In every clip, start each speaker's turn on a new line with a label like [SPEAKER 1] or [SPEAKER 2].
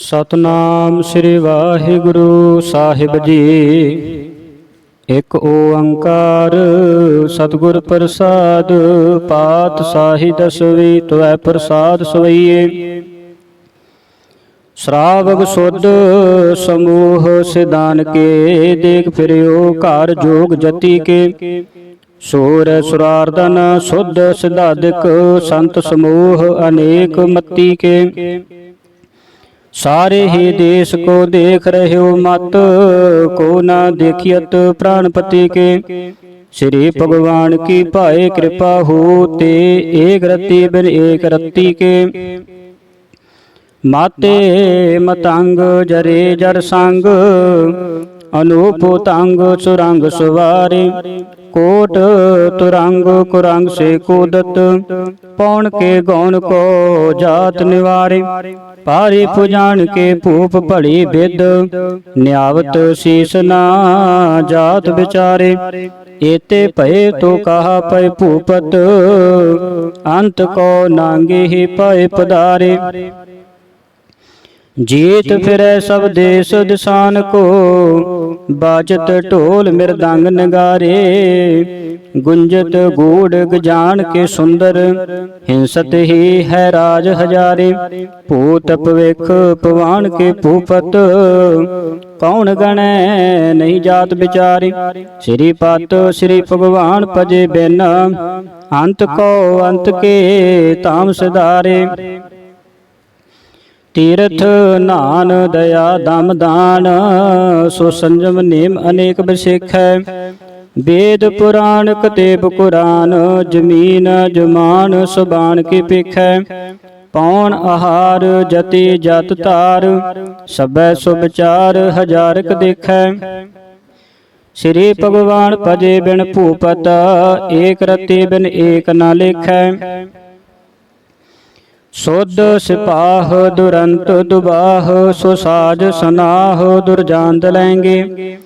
[SPEAKER 1] ਸਤਨਾਮ ਸ੍ਰੀ ਵਾਹਿਗੁਰੂ ਸਾਹਿਬ ਜੀ। ਇੱਕ ਓੰਕਾਰ ਸਤਿਗੁਰ ਪ੍ਰਸਾਦ, ਪਾਤ ਸਾਹੀ ਦਸਵੀ ਤੁਐ ਪ੍ਰਸਾਦ ਸਵਈਏ। ਸ਼ਰਾਵਗ ਸੁਧ ਸਮੂਹ ਸਿਦਾਨ ਕੇ, ਦੇਖ ਫਿਰਿਓ ਘਰ ਜੋਗ ਜਤੀ ਕੇ। ਸੂਰ ਸੁਰਾਰਦਨ ਸੁਧ ਸਿਧਾਦਿਕ ਸੰਤ ਸਮੂਹ ਅਨੇਕ ਮਤੀ ਕੇ। ਸਾਰੇ ਹੀ ਦੇਸ਼ ਕੋ ਦੇਖ ਰਹਿਓ ਮਤ ਕੋ ਨਾ ਦੇਖਿਅਤ ਪ੍ਰਾਨਪਤੀ ਕੇ। ਸ੍ਰੀ ਭਗਵਾਨ ਕੀ ਭਾਏ ਕਿਰਪਾ ਹੋ ਤੇ ਏਕ ਰਤੀ ਬਿਨ ਏਕ ਰਤੀ ਕੇ। ਮਾਤੇ ਮਤੰਗ ਜਰੇ ਜਰ ਸੰਗ ਅਨੂਪ ਤੰਗ ਸੁਰੰਗ ਸੁਵਾਰੇ। ਕੋਟ ਤੁਰੰਗ ਕੁਰੰਗ ਸੇ ਕੋਦਤ, ਪੌਣ ਕੇ ਗੌਣ ਕੋ ਜਾਤ ਨਿਵਾਰੇ, ਪਾਰੀ ਪੁਜਾਨ ਕੇ ਭੂਪ ਭੜੀ ਬਿਦ, ਨਿਆਵਤ ਸੀਸ ਨਾ ਜਾਤ ਵਿਚਾਰੇ। ਏਤੇ ਭਏ ਤੋ ਕਹਾ ਪਏ ਭੂਪਤ, ਅੰਤ ਕੋ ਨਾਂਗੇ ਹੀ ਪਏ ਪਦਾਰੇ ਜੀਤ ਫਿਰੈ ਸਭ ਦੇਸ ਦਸਾਨ ਕੋ, ਬਾਜਤ ਢੋਲ ਮਿਰਦੰਗ ਨਗਾਰੇ। ਗੁੰਜਤ ਗੂੜ ਗਜਾਨ ਕੇ ਸੁੰਦਰ, ਹਿੰਸਤ ਹੀ ਹੈ ਰਾਜ ਹਜ਼ਾਰੇ। ਭੂਤ ਭਵਿਖ ਪਵਾਨ ਕੇ ਭੂਪਤ, ਕੌਣ ਗਣੈ ਨਹੀਂ ਜਾਤ ਵਿਚਾਰੇ। ਸ੍ਰੀ ਪਤ ਸ੍ਰੀ ਭਗਵਾਨ ਭਜੇ ਬਿਨ, ਅੰਤ ਕੋ ਅੰਤ ਕੇ ਤਾਮ ਸਿਧਾਰੇ। ਤੀਰਥ ਨਾਨ ਦਇਆ ਦਮ ਦਾਨ, ਸੋ ਸੰਜਮ ਨੇਮ ਅਨੇਕ ਬਿਸਿਖੈ। ਵੇਦ ਪੁਰਾਣ ਕਤੇਬ ਕੁਰਾਨ, ਜਮੀਨ ਜਮਾਨ ਸੁਬਾਨ ਕੀ ਪਿਖੈ ਪੌਣ ਆਹਾਰ ਜਤੀ ਜਤ ਧਾਰ, ਸਭੈ ਸੁਭਚਾਰ ਹਜ਼ਾਰਕ ਦੇਖੈ। ਸ੍ਰੀ ਭਗਵਾਨ ਭਜੇ ਬਿਨ ਭੂਪਤ, ਏਕ ਰਤੀ ਬਿਨ ਏਕ ਨਾ ਲੇਖੈ। ਸੁਧ ਸਿਪਾਹ ਦੁਰੰਤ ਦੁਬਾਹ, ਸੋ ਸਾਜ ਸਨਾਹ ਦੁਰਜਾਂਦ ਲੈਂਗੇ।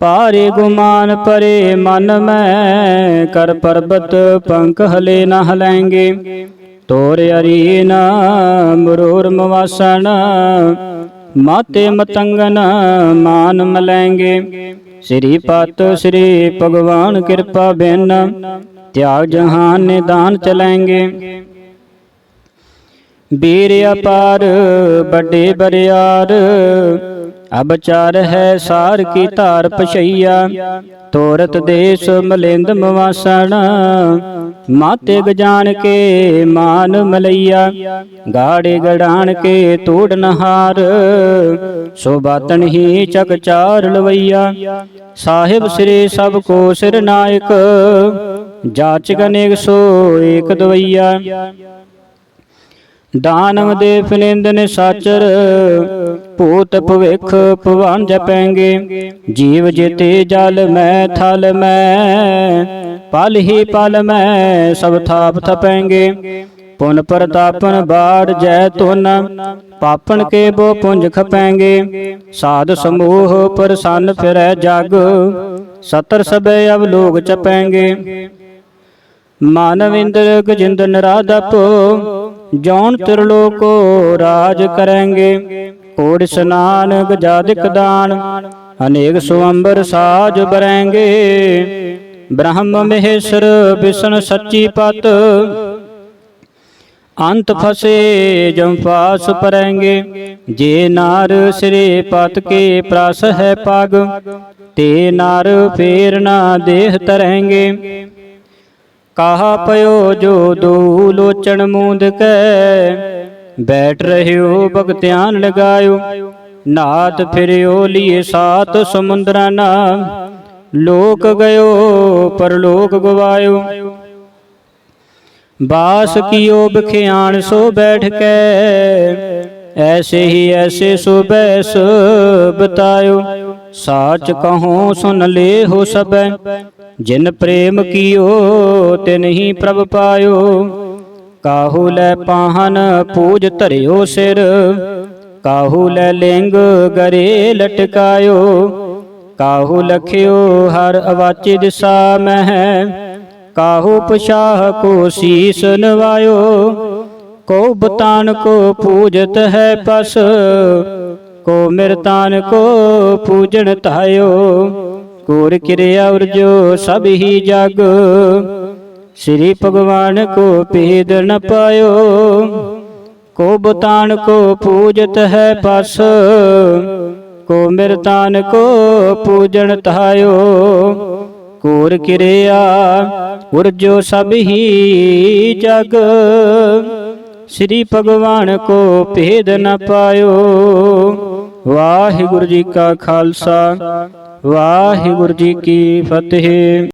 [SPEAKER 1] ਪਾਰੇ ਗੁਮਾਨ ਪਰੇ ਮਨ ਮੈਂ, ਕਰ ਪਰਬਤ ਪੰਖ ਹਲੇ ਨਾ ਹਲੈਂਗੇ ਤੋਰ ਅਰੀਨ ਮਰੂਰ ਮਵਾਸਣ, ਮਾਤੇ ਮਤੰਗਨ ਮਾਨ ਮਲੈਂਗੇ। ਸ੍ਰੀ ਪਤ ਸ੍ਰੀ ਭਗਵਾਨ ਕਿਰਪਾ ਬਿਨ, ਤਿਆਗ ਜਹਾਨ ਨਿਦਾਨ ਚਲੈਂਗੇ। ਵੀਰ ਅਪਾਰ ਵੱਡੇ ਬਰਿਆਰ। ਅਬ ਚਾਰ ਹੈ ਸਾਰ ਕੀ ਧਾਰ ਪਛਈਆ। ਤੋਰਤ ਦੇਸ ਮਲਿੰਦ ਮਵਾਸਣ। ਮਾਤੇ ਗਜਾਨ ਕੇ ਮਾਨ ਮਲਈਆ। ਗਾੜੇ ਗੜਾਣ ਕੇ ਤੋੜ ਨਹਾਰ। ਸੋ ਬਾਤਨ ਹੀ ਚਕ ਚਾਰ ਲਵਈਆ। ਸਾਹਿਬ ਸ੍ਰੀ ਸਭ ਕੋ ਸਿਰ ਨਾਇਕ। ਜਾਚ ਅਨੇਕ ਸੋ ਏਕ ਦਵਈਆ। ਦਾਨਵ ਦੇ ਫਿਲਿੰਦਨ ਸਾਚਰ ਭੂਤ ਭਵਿਖ ਭਵਨ ਜਪੈਂਗੇ ਜੀਵ ਜਿਤੇ ਜਲ ਮੈਂ, ਥਲ ਮੈਂ, ਪਲ ਹੀ ਪਲ ਮੈਂ, ਸਭ ਥਾਪ ਥਪੈਂਗੇ। ਪੁਨ ਪ੍ਰਤਾਪਨ ਬਾੜ ਜੈ ਤੁਨ ਪਾਪਨ ਕੇ ਬੋ ਪੁੰਜ ਖਪੈਂਗੇ। ਸਾਧ ਸਮੂਹ ਪ੍ਰਸੰਨ ਫਿਰੈ ਜਗ, ਸਤਰ ਸਬੈ ਅਵ ਲੋਗ ਚਪੈਂਗੇ। ਮਾਨਵ ਇੰਦਰ ਗਜਿੰਦ ਨਰਾਦਪ ਜੌਨ ਤਿਰਲੋਕੋ ਰਾਜ ਕਰੈਂਗੇ। ਕੋੜ ਸਨਾਨ ਗਜਾਦਿਕ ਦਾਨ, ਅਨੇਕ ਸੁਅੰਬਰ ਸਾਜ ਬਰੈਂਗੇ। ਬ੍ਰਹਮ ਮਹੇਸ਼ਰ ਵਿਸ਼ਨ ਸੱਚੀ ਪਤ, ਅੰਤ ਫਸੇ ਜਮ ਪਾਸ ਜੇ ਨਾਰ ਸ੍ਰੀ ਪਤ ਕੇ ਪ੍ਰਸ ਹੈ ਪਗ, ਤੇ ਨਾਰ ਫੇਰ ਨਾ ਦੇਹ ਤਰੈਂਗੇ। ਕਾਹਾ ਪਇਓ ਜੋ ਦੂ ਲੋਚਣ ਮੂੰਦ ਕੈ? ਬੈਠ ਰਹਿਓ ਭਗਤਿਆਨ ਲਗਾਇਓ। ਨਾਤ ਫਿਰਿਓ ਲੀਏ ਸਾਤ ਸਮੁੰਦਰਾਂ ਨਾ ਲੋਕ ਗਇਓ ਪਰਲੋਕ ਗਵਾਇਓ। ਬਾਸ ਕੀਓ ਬਖਿਆਣ ਸੋ ਬੈਠ ਕੇ? ਐਸੇ ਹੀ ਐਸੇ ਸੋ ਬੈਸ ਬਤਾਇਓ। ਸਾਚ ਕਹੋ ਸੁਨ ਲੇ ਹੋ ਸਬੈ ਜਿਨ ਪ੍ਰੇਮ ਕੀਓ ਤਿਨ ਹੀ ਪ੍ਰਭ ਪਾਇਓ। ਕਾਹੂ ਲੈ ਪਾਹਨ ਪੂਜ ਧਰਿਓ ਸਿਰ, ਕਾਹੂ ਲੈ ਲਿੰਗ ਗਰੇ ਲਟਕਾਇਓ। ਕਾਹੂ ਲਖਿਓ ਹਰ ਅਵਾਚੀ ਦਿਸਾ ਮਹਿ, ਕਾਹੂ ਪਛਾਹ ਕੋ ਸੀਸ ਨਵਾਇਓ। ਕੋ ਬਤਾਨ ਕੋ ਪੂਜਤ ਹੈ ਪਸ, ਕੋ ਮਿਰਤਾਨ ਕੋ ਪੂਜਨ ਧਾਇਓ। ਕੋਰ ਕਿਰਿਆ ਉਰਜੋ ਸਭ ਹੀ ਜਗ। ਸ੍ਰੀ ਭਗਵਾਨ ਕੋ ਭੇਦ ਨ ਪਾਇਓ, ਕੋ ਬਤਾਨ ਕੋ ਪੂਜਤ ਹੈ ਪਸ, ਕੋ ਮਿਰਤਾਨ ਕੋ ਪੂਜਨ ਧਾਇਓ। ਕੋਰ ਕਿਰਿਆ ਉਰਜੋ ਸਭ ਹੀ ਜਗ। ਸ੍ਰੀ ਭਗਵਾਨ ਕੋ ਭੇਦ ਨ ਪਾਇਓ। ਵਾਹਿਗੁਰੂ ਜੀ ਕਾ ਖਾਲਸਾ। ਵਾਹਿਗੁਰੂ ਜੀ ਕੀ ਫਤਿਹ।